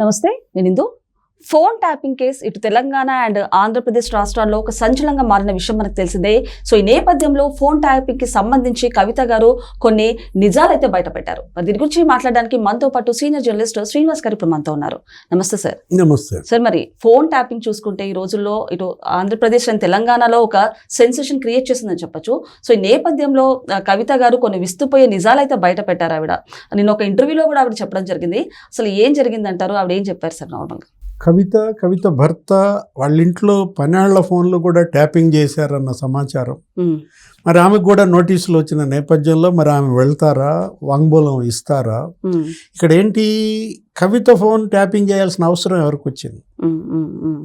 నమస్తే నేను ఇందు phone tapping case ఇటు తెలంగాణ అండ్ ఆంధ్రప్రదేశ్ రాష్ట్రాల్లో ఒక సంచలనంగా మారిన విషయం మనకు తెలిసిందే. సో ఈ నేపథ్యంలో ఫోన్ ట్యాపింగ్కి సంబంధించి కవిత గారు కొన్ని నిజాలైతే బయటపెట్టారు. మరి దీని గురించి మాట్లాడడానికి మనతో పాటు సీనియర్ జర్నలిస్ట్ శ్రీనివాస్ గారు ఇప్పుడు మనతో ఉన్నారు. నమస్తే సార్. నమస్తే. సార్ మరి ఫోన్ ట్యాపింగ్ చూసుకుంటే ఈ రోజుల్లో ఇటు ఆంధ్రప్రదేశ్ అండ్ తెలంగాణలో ఒక సెన్సేషన్ క్రియేట్ చేసిందని చెప్పొచ్చు. సో ఈ నేపథ్యంలో కవిత గారు కొన్ని విస్తుపోయే నిజాలు అయితే బయట పెట్టారు ఆవిడ. నేను ఒక ఇంటర్వ్యూలో కూడా ఆవిడ చెప్పడం జరిగింది. అసలు ఏం జరిగిందంటారు? ఆవిడ ఏం చెప్పారు సార్ నార్మల్గా? కవిత కవిత భర్త వాళ్ళ ఇంట్లో పనేళ్ళ ఫోన్లు కూడా ట్యాపింగ్ చేశారన్న సమాచారం. మరి ఆమెకు కూడా నోటీసులు వచ్చిన నేపథ్యంలో మరి ఆమె వెళ్తారా? వాంగ్మూలం ఇస్తారా? ఇక్కడ ఏంటి కవిత ఫోన్ ట్యాపింగ్ చేయాల్సిన అవసరం ఎవరికి వచ్చింది?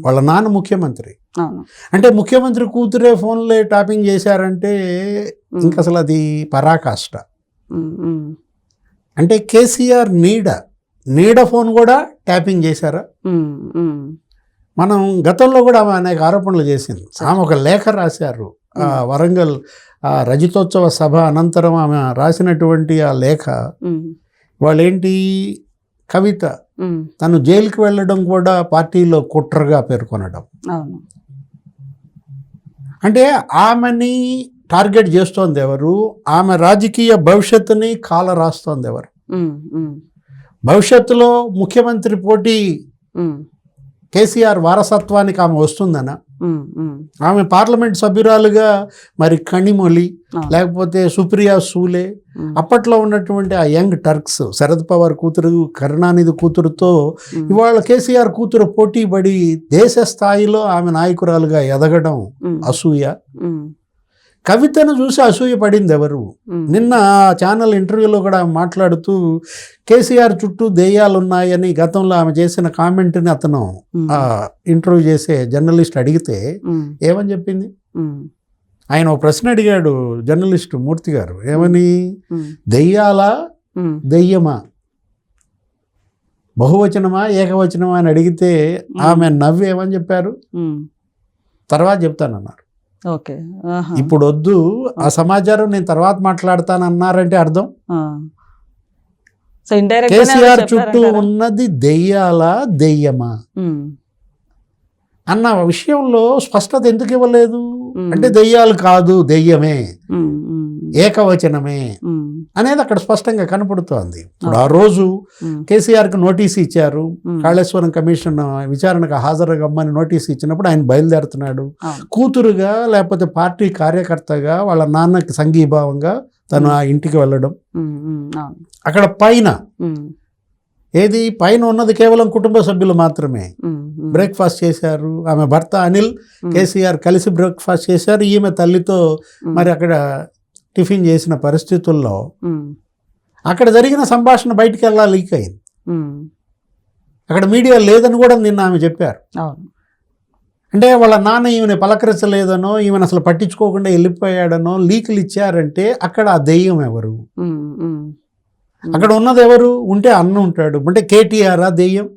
వాళ్ళ నాన్న ముఖ్యమంత్రి. అంటే ముఖ్యమంత్రి కూతురే ఫోన్లే ట్యాపింగ్ చేశారంటే ఇంకా అసలు అది పరాకాష్ట అంటే కేసీఆర్ నీడ నీడ ఫోన్ కూడా ట్యాపింగ్ చేశారా? మనం గతంలో కూడా ఆమె అనేక ఆరోపణలు చేసింది. ఆమె ఒక లేఖ రాశారు. వరంగల్ ఆ రజతోత్సవ సభ అనంతరం ఆమె రాసినటువంటి ఆ లేఖ వాళ్ళేంటి? కవిత తను జైలుకి వెళ్ళడం కూడా పార్టీలో కుట్రగా పేర్కొనడం. అంటే ఆమెని టార్గెట్ చేస్తోంది ఎవరు? ఆమె రాజకీయ భవిష్యత్తుని కాల రాస్తోంది ఎవరు భవిష్యత్తులో ముఖ్యమంత్రి పోటీ కేసీఆర్ వారసత్వానికి ఆమె వస్తుందనా ఆమె పార్లమెంట్ సభ్యురాలుగా మరి కణిమొలి. లేకపోతే సుప్రియా సూలే అప్పట్లో ఉన్నటువంటి ఆ యంగ్ టర్క్స్ శరద్ పవార్ కూతురు కరుణానిధి కూతురుతో ఇవాళ కేసీఆర్ కూతురు పోటీ పడి దేశ స్థాయిలో ఆమె నాయకురాలుగా ఎదగడం అసూయ. కవితను చూసి అసూయ పడింది ఎవరు నిన్న ఆ ఛానల్ ఇంటర్వ్యూలో కూడా ఆమె మాట్లాడుతూ కేసీఆర్ చుట్టూ దెయ్యాలు ఉన్నాయని గతంలో ఆమె చేసిన కామెంట్ని అతను ఇంటర్వ్యూ చేసే జర్నలిస్ట్ అడిగితే ఏమని చెప్పింది? ఆయన ఒక ప్రశ్న అడిగాడు జర్నలిస్టు మూర్తి గారు ఏమని? దెయ్యాలా? దెయ్యమా? బహువచనమా? ఏకవచనమా? అని అడిగితే ఆమె నవ్వి ఏమని చెప్పారు తర్వాత చెప్తానన్నారు. ఓకే. ఇప్పుడు వద్దు ఆ సమాచారం నేను తర్వాత మాట్లాడతానన్నారంటే అర్థం. ఆ. సో ఇండైరెక్ట్ కేసీఆర్ చుట్టూ ఉన్నది దెయ్యాలా దెయ్యమా? అన్న విషయంలో స్పష్టత ఎందుకు ఇవ్వలేదు? అంటే దెయ్యాలు కాదు దెయ్యమే. ఏకవచనమే అనేది అక్కడ స్పష్టంగా కనపడుతోంది. ఇప్పుడు ఆ రోజు కేసీఆర్కి నోటీస్ ఇచ్చారు. కాళేశ్వరం కమిషన్ విచారణకు హాజరుగమ్మని నోటీస్ ఇచ్చినప్పుడు ఆయన బయలుదేరుతున్నాడు. కూతురుగా లేకపోతే పార్టీ కార్యకర్తగా వాళ్ళ నాన్నకి సంఘీభావంగా తను ఆ ఇంటికి వెళ్ళడం. అక్కడ పైన ఏది? పైన ఉన్నది కేవలం కుటుంబ సభ్యులు మాత్రమే. బ్రేక్ఫాస్ట్ చేశారు. ఆమె భర్త అనిల్ కేసీఆర్ కలిసి బ్రేక్ఫాస్ట్ చేశారు. ఈమె తల్లితో మరి అక్కడ టిఫిన్ చేసిన పరిస్థితుల్లో అక్కడ జరిగిన సంభాషణ బయటికి వెళ్ళా లీక్ అయింది. అక్కడ మీడియా లేదని కూడా నిన్న ఆమె చెప్పారు. అంటే వాళ్ళ నాన్న ఈమెను పలకరించలేదనో ఈమెను అసలు పట్టించుకోకుండా వెళ్ళిపోయాడనో లీకులు ఇచ్చారంటే అక్కడ ఆ దెయ్యం ఎవరు? అక్కడ ఉన్నది ఎవరు? ఉంటే అన్న ఉంటాడు. అంటే కేటీఆర్ ఆ దెయ్యం.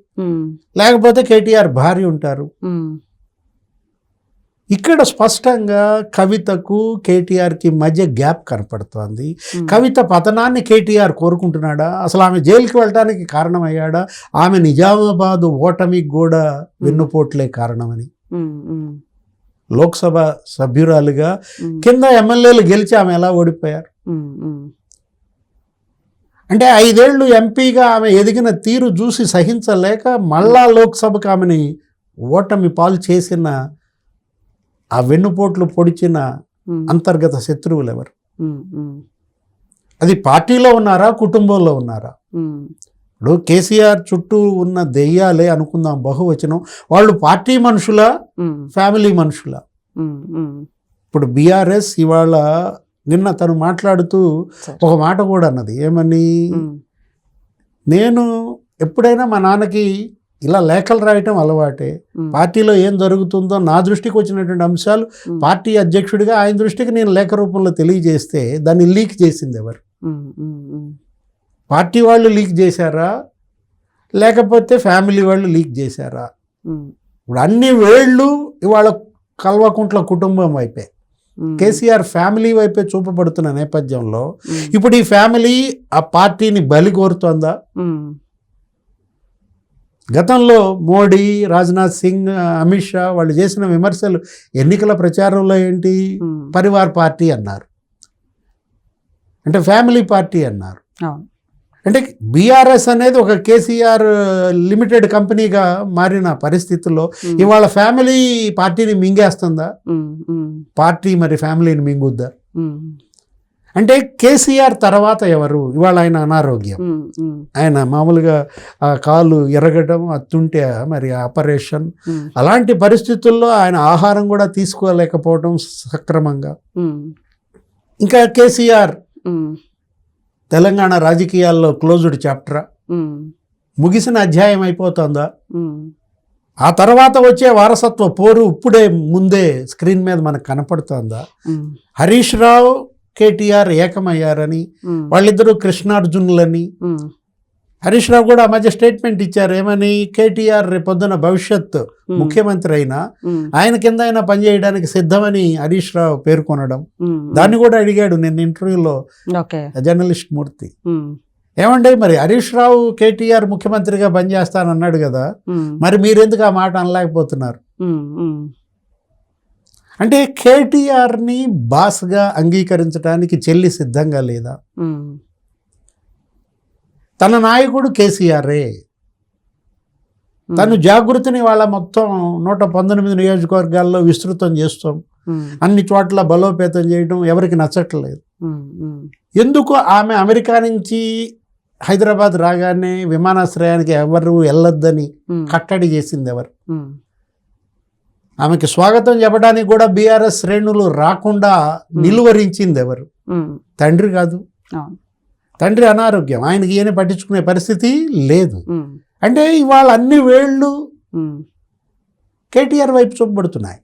లేకపోతే కేటీఆర్ భార్య ఉంటారు. ఇక్కడ స్పష్టంగా కవితకు కేటీఆర్కి మధ్య గ్యాప్ కనపడుతోంది. కవిత పతనాన్ని కేటీఆర్ కోరుకుంటున్నాడా? అసలు ఆమె జైలుకి వెళ్ళటానికి కారణమయ్యాడా? ఆమె నిజామాబాద్ ఓటమికి కూడా వెన్నుపోట్లే కారణమని. లోక్సభ సభ్యురాలుగా కింద ఎమ్మెల్యేలు గెలిచి ఆమె ఎలా ఓడిపోయారు? అంటే ఐదేళ్ళు ఎంపీగా ఆమె ఎదిగిన తీరు చూసి సహించలేక మళ్ళా లోక్సభకు ఆమెని ఓటమి పాలు చేసిన ఆ వెన్నుపోట్లు పొడిచిన అంతర్గత శత్రువులు ఎవరు? అది పార్టీలో ఉన్నారా కుటుంబంలో ఉన్నారా? ఇప్పుడు కేసీఆర్ చుట్టూ ఉన్న దెయ్యాలే అనుకుందాం బహువచనం. వాళ్ళు పార్టీ మనుషుల ఫ్యామిలీ మనుషుల? ఇప్పుడు బీఆర్ఎస్ ఇవాళ నిన్న తను మాట్లాడుతూ. ఒక మాట కూడా అన్నది ఏమని? నేను ఎప్పుడైనా మా నాన్నకి ఇలా లేఖలు రాయటం అలవాటే. పార్టీలో ఏం జరుగుతుందో నా దృష్టికి వచ్చినటువంటి అంశాలు పార్టీ అధ్యక్షుడిగా ఆయన దృష్టికి నేను లేఖ రూపంలో తెలియజేస్తే దాన్ని లీక్ చేసింది ఎవరు? పార్టీ వాళ్ళు లీక్ చేశారా? లేకపోతే ఫ్యామిలీ వాళ్ళు లీక్ చేశారా? ఇప్పుడు అన్ని వేళ్ళు ఇవాళ కల్వకుంట్ల కుటుంబం వైపే. కేసీఆర్ ఫ్యామిలీ వైపే చూపబడుతున్న నేపథ్యంలో ఇప్పుడు ఈ ఫ్యామిలీ ఆ పార్టీని బలి కోరుతోందా? గతంలో మోడీ రాజ్నాథ్ సింగ్ అమిత్ షా వాళ్ళు చేసిన విమర్శలు ఎన్నికల ప్రచారంలో ఏంటి? పరివార్ పార్టీ అన్నారు. అంటే ఫ్యామిలీ పార్టీ అన్నారు. అంటే బీఆర్ఎస్ అనేది ఒక కేసీఆర్ లిమిటెడ్ కంపెనీగా మారిన పరిస్థితుల్లో ఇవాళ ఫ్యామిలీ పార్టీని మింగేస్తుందా? పార్టీ మరి ఫ్యామిలీని మింగుద్దా? అంటే కేసీఆర్ తర్వాత ఎవరు? ఇవాళ ఆయన అనారోగ్యం. ఆయన మామూలుగా ఆ కాలు ఎరగడం అత్తుంటే మరి ఆపరేషన్. అలాంటి పరిస్థితుల్లో ఆయన ఆహారం కూడా తీసుకోలేకపోవడం సక్రమంగా. ఇంకా కేసీఆర్ తెలంగాణ రాజకీయాల్లో క్లోజ్డ్ చాప్టరా. ముగిసిన అధ్యాయం అయిపోతుందా? ఆ తర్వాత వచ్చే వారసత్వ పోరు ఇప్పుడే ముందే స్క్రీన్ మీద మనకు కనపడుతోందా? హరీష్ రావు కేటీఆర్ ఏకమయ్యారని వాళ్ళిద్దరూ కృష్ణార్జునులని. హరీష్ రావు కూడా ఆ మధ్య స్టేట్మెంట్ ఇచ్చారు ఏమని? కేటీఆర్ రేపొద్దున భవిష్యత్ ముఖ్యమంత్రి అయినా ఆయన కింద అయినా పనిచేయడానికి సిద్ధమని హరీష్ రావు పేర్కొనడం. దాన్ని కూడా అడిగాడు నేను ఇంటర్వ్యూలో జర్నలిస్ట్ మూర్తి. ఏమండి మరి హరీష్ రావు కేటీఆర్ ముఖ్యమంత్రిగా పనిచేస్తానన్నాడు కదా మరి మీరెందుకు ఆ మాట అనలేకపోతున్నారు? అంటే కేటీఆర్ని బాస్గా అంగీకరించడానికి చెల్లి సిద్ధంగా లేదా? తన నాయకుడు కేసీఆరే. తను జాగృతిని వాళ్ళ మొత్తం నూట పంతొమ్మిది నియోజకవర్గాల్లో విస్తృతం చేస్తాం. అన్ని చోట్ల బలోపేతం చేయడం ఎవరికి నచ్చట్లేదు. ఎందుకు ఆమె అమెరికా నుంచి హైదరాబాద్ రాగానే విమానాశ్రయానికి ఎవరు వెళ్ళొద్దని కట్టడి చేసింది ఎవరు? ఆమెకి స్వాగతం చెప్పడానికి కూడా బీఆర్ఎస్ శ్రేణులు రాకుండా నిలువరించింది ఎవరు తండ్రి కాదు. తండ్రి అనారోగ్యం. ఆయనకి ఈయన పట్టించుకునే పరిస్థితి లేదు. అంటే ఇవాళ అన్ని వేళ్ళు. కేటీఆర్ వైపు చూపబడుతున్నాయి.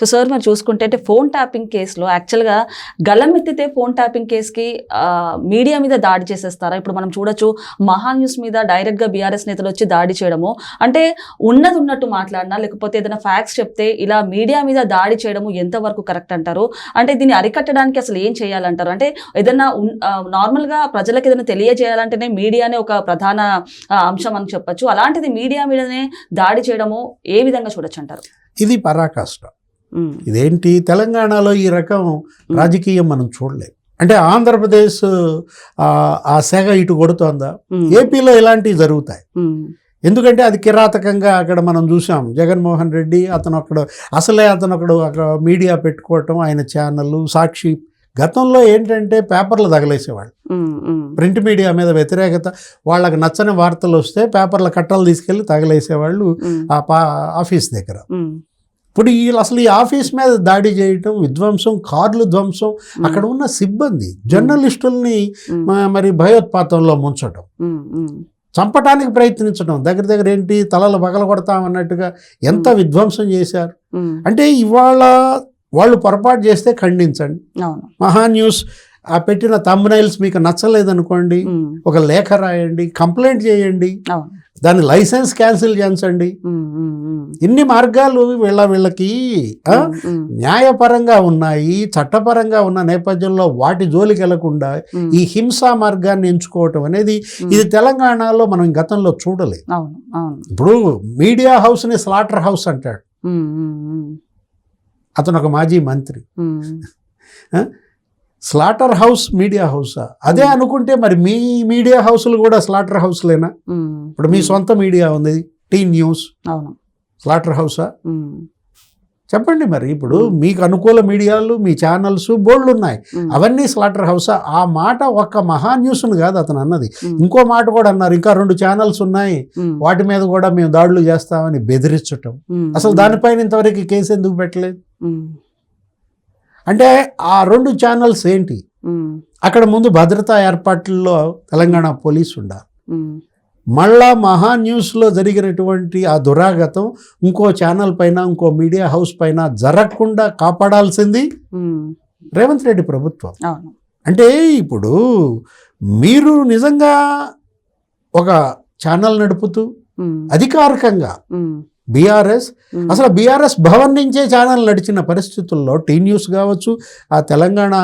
సో సార్ మరి చూసుకుంటే అంటే ఫోన్ ట్యాపింగ్ కేసులో యాక్చువల్గా గలం ఎత్తితే ఫోన్ ట్యాపింగ్ కేసుకి మీడియా మీద దాడి చేసేస్తారా? ఇప్పుడు మనం చూడొచ్చు మహా న్యూస్ మీద డైరెక్ట్గా బీఆర్ఎస్ నేతలు వచ్చి దాడి చేయడము. అంటే ఉన్నది ఉన్నట్టు మాట్లాడినా లేకపోతే ఏదైనా ఫ్యాక్ట్స్ చెప్తే ఇలా మీడియా మీద దాడి చేయడము ఎంతవరకు కరెక్ట్ అంటారు? అంటే దీన్ని అరికట్టడానికి అసలు ఏం చేయాలంటారు? అంటే ఏదైనా నార్మల్గా ప్రజలకు ఏదైనా తెలియజేయాలంటేనే మీడియానే ఒక ప్రధాన అంశం అని చెప్పొచ్చు. అలాంటిది మీడియా మీదనే దాడి చేయడము ఏ విధంగా చూడొచ్చు అంటారు? ఇది పరాకాష్ట. ఇదేంటి తెలంగాణలో ఈ రకం రాజకీయం మనం చూడలేం అంటే ఆంధ్రప్రదేశ్ ఆ, సెగ ఇటు కొడుతోందా. ఏపీలో ఇలాంటివి జరుగుతాయి. ఎందుకంటే అది కిరాతకంగా అక్కడ మనం చూసాం జగన్మోహన్ రెడ్డి అతను అక్కడ అసలే అతను అక్కడ అక్కడ మీడియా పెట్టుకోవటం ఆయన ఛానళ్ళు సాక్షి గతంలో ఏంటంటే పేపర్లు తగలేసేవాళ్ళు. ప్రింట్ మీడియా మీద వ్యతిరేకత వాళ్ళకి నచ్చని వార్తలు వస్తే పేపర్ల కట్టలు తీసుకెళ్ళి తగలేసేవాళ్ళు. ఆ పా ఆఫీస్ దగ్గర. ఇప్పుడు వీళ్ళు అసలు ఈ ఆఫీస్ మీద దాడి చేయటం విధ్వంసం కార్లు ధ్వంసం అక్కడ ఉన్న సిబ్బంది జర్నలిస్టుల్ని మరి భయోత్పాతంలో. మ్మ్. చంపటానికి ప్రయత్నించడం దగ్గర దగ్గర ఏంటి తలలు పగల కొడతామన్నట్టుగా ఎంత విధ్వంసం చేశారు. అంటే ఇవాళ వాళ్ళు పొరపాటు చేస్తే ఖండించండి. మహా న్యూస్ ఆ పెట్టిన తమ్నైల్స్ మీకు నచ్చలేదనుకోండి. ఒక లేఖ రాయండి కంప్లైంట్ చేయండి. దాని లైసెన్స్ క్యాన్సిల్ చేయించండి. ఇన్ని మార్గాలు వీళ్ళ వీళ్ళకి. న్యాయపరంగా ఉన్నాయి చట్టపరంగా ఉన్న నేపథ్యంలో వాటి జోలికి వెళ్ళకుండా. ఈ హింసా మార్గాన్ని ఎంచుకోవటం అనేది ఇది తెలంగాణలో మనం గతంలో చూడలేదు ఇప్పుడు మీడియా హౌస్ని స్లాటర్ హౌస్ అంటాడు. అతను ఒక మాజీ మంత్రి. స్లాటర్ హౌస్ మీడియా హౌసా? అదే అనుకుంటే మరి మీ మీడియా హౌస్లు కూడా స్లాటర్ హౌస్లేనా? మ్మ్. ఇప్పుడు మీ సొంత మీడియా ఉంది టీ న్యూస్. అవును. స్లాటర్ హౌసా. చెప్పండి మరి ఇప్పుడు మీకు అనుకూల మీడియాలు మీ ఛానల్స్ బోర్డులు ఉన్నాయి. అవన్నీ స్లాటర్ హౌసా? ఆ మాట ఒక్క మహా న్యూస్ను కాదు అతను అన్నది. ఇంకో మాట కూడా అన్నారు ఇంకా రెండు ఛానల్స్ ఉన్నాయి. వాటి మీద కూడా మేము దాడులు చేస్తామని బెదిరించటం. అసలు దానిపైన ఇంతవరకు కేసు ఎందుకు పెట్టలేదు. అంటే ఆ రెండు ఛానల్స్ ఏంటి. అక్కడ ముందు భద్రతా ఏర్పాట్లలో తెలంగాణ పోలీసు ఉండాలి. మళ్ళా మహా న్యూస్లో జరిగినటువంటి ఆ దురాగతం ఇంకో ఛానల్ పైన ఇంకో మీడియా హౌస్ పైన జరగకుండా కాపాడాల్సింది. రేవంత్ రెడ్డి ప్రభుత్వం అంటే ఇప్పుడు మీరు నిజంగా ఒక ఛానల్ నడుపుతూ. అధికారికంగా. బీఆర్ఎస్. అసలు బీఆర్ఎస్ భవన్ నుంచే ఛానల్ నడిచిన పరిస్థితుల్లో టీ న్యూస్ కావచ్చు ఆ తెలంగాణ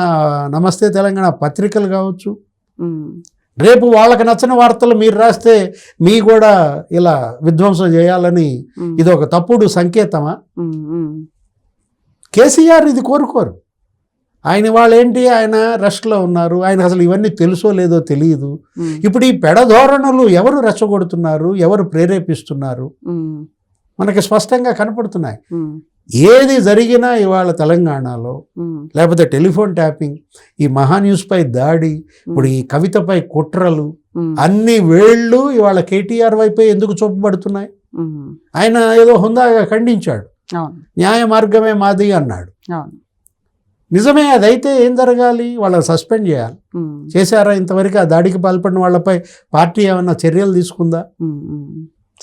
నమస్తే తెలంగాణ పత్రికలు కావచ్చు. రేపు వాళ్ళకి నచ్చిన వార్తలు మీరు రాస్తే మీ కూడా ఇలా విధ్వంసం చేయాలని ఇది ఒక తప్పుడు సంకేతమా? కేసీఆర్ ఇది కోరుకోరు. ఆయన వాళ్ళు ఏంటి? ఆయన రష్లో ఉన్నారు. ఆయన అసలు ఇవన్నీ తెలుసో లేదో తెలియదు. ఇప్పుడు ఈ పెడధోరణులు ఎవరు రెచ్చగొడుతున్నారు? ఎవరు ప్రేరేపిస్తున్నారు? మనకి స్పష్టంగా కనపడుతున్నాయి. ఏది జరిగినా ఇవాళ తెలంగాణలో లేకపోతే టెలిఫోన్ ట్యాపింగ్ ఈ మహాన్యూస్పై దాడి ఇప్పుడు ఈ కవితపై కుట్రలు అన్ని వేళ్ళు ఇవాళ కేటీఆర్ వైపే ఎందుకు చూపబడుతున్నాయి? ఆయన ఏదో హుందాగా ఖండించాడు. న్యాయ మార్గమే మాది అన్నాడు. నిజమే అదైతే ఏం జరగాలి? వాళ్ళని సస్పెండ్ చేయాలి. చేశారా ఇంతవరకు? ఆ దాడికి పాల్పడిన వాళ్ళపై పార్టీ ఏమన్నా చర్యలు తీసుకుందా.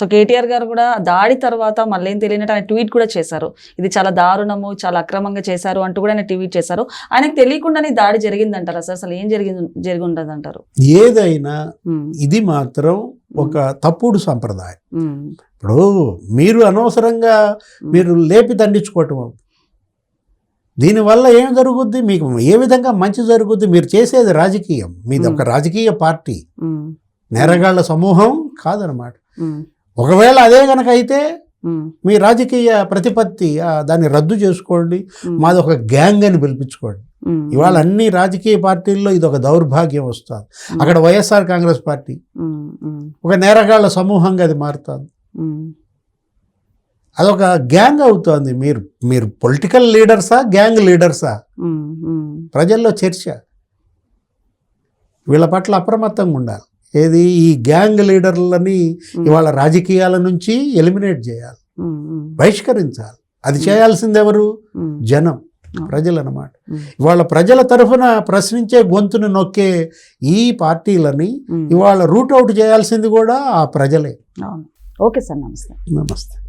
సో కేటీఆర్ గారు కూడా దాడి తర్వాత మళ్ళీ ఏం తెలియనట్టు ఆయన ట్వీట్ కూడా చేశారు. ఇది చాలా దారుణము చాలా అక్రమంగా చేశారు అంటూ కూడా ఆయన ట్వీట్ చేశారు. ఆయనకు తెలియకుండానే ఈ దాడి జరిగిందంటారా సార్? అసలు ఏం జరిగింది జరిగి ఉండదు అంటారు ఏదైనా ఇది మాత్రం ఒక తప్పుడు సంప్రదాయం. ఇప్పుడు మీరు అనవసరంగా మీరు లేపి దండించుకోవటం. దీనివల్ల ఏం జరుగుద్ది? మీకు ఏ విధంగా మంచి జరుగుద్ది? మీరు చేసేది రాజకీయం. మీది ఒక రాజకీయ పార్టీ. నేరగాళ్ళ సమూహం కాదనమాట. ఒకవేళ అదే కనుక అయితే మీ రాజకీయ ప్రతిపత్తి దాన్ని రద్దు చేసుకోండి. మాది ఒక గ్యాంగ్ అని పిలిపించుకోండి. ఇవాళ అన్ని రాజకీయ పార్టీల్లో ఇది ఒక దౌర్భాగ్యం వస్తుంది. అక్కడ వైఎస్ఆర్ కాంగ్రెస్ పార్టీ. ఒక నేరగాళ్ళ సమూహంగా అది మారుతుంది. అదొక గ్యాంగ్ అవుతోంది. మీరు మీరు పొలిటికల్ లీడర్సా గ్యాంగ్ లీడర్సా? ప్రజల్లో చర్చ. వీళ్ళ పట్ల అప్రమత్తంగా ఉండాలి. ఏది? ఈ గ్యాంగ్ లీడర్లని ఇవాళ రాజకీయాల నుంచి ఎలిమినేట్ చేయాలి. బహిష్కరించాలి. అది చేయాల్సింది ఎవరు జనం ప్రజలు అన్నమాట ఇవాళ ప్రజల తరఫున ప్రశ్నించే గొంతును నొక్కే ఈ పార్టీలని ఇవాళ రూట్ అవుట్ చేయాల్సింది కూడా ఆ ప్రజలే. ఓకే సార్ నమస్తే. నమస్తే.